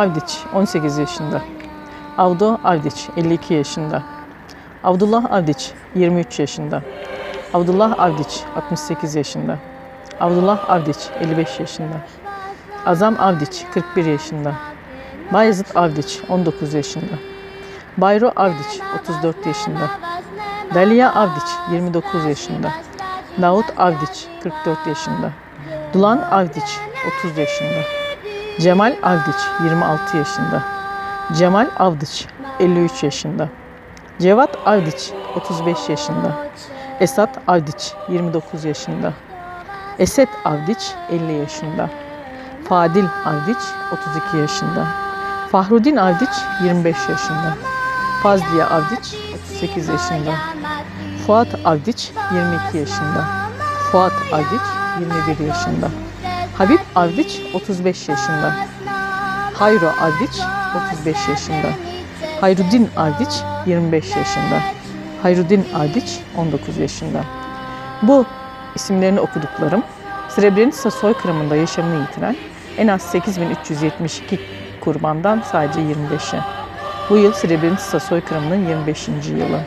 Avdiç 18 yaşında. Avdo Avdiç 52 yaşında. Abdullah Avdiç 23 yaşında. Abdullah Avdiç 68 yaşında. Abdullah Avdiç 55 yaşında. Azam Avdiç 41 yaşında. Bayezid Avdiç 19 yaşında. Bayro Avdiç 34 yaşında. Dalia Avdiç 29 yaşında. Davut Avdiç 44 yaşında. Dulan Avdiç 30 yaşında. Cemal Avdiç 26 yaşında. Cemal Avdiç 53 yaşında. Cevat Avdiç 35 yaşında. Esat Avdiç 29 yaşında. Eset Avdiç 50 yaşında. Fadil Avdiç 32 yaşında. Fahrudin Avdiç 25 yaşında. Fazliye Avdiç 38 yaşında. Fuat Avdiç 22 yaşında. Fuat Avdiç 21 yaşında. Habib Avdiç 35 yaşında. Hayro Avdiç 35 yaşında. Hayrudin Avdiç 25 yaşında. Hayrudin Avdiç 19 yaşında. Bu isimlerini okuduklarım Srebrenica soykırımında yaşamını yitiren en az 8372 kurbandan sadece 25'i. Bu yıl Srebrenica soykırımının 25. yılı.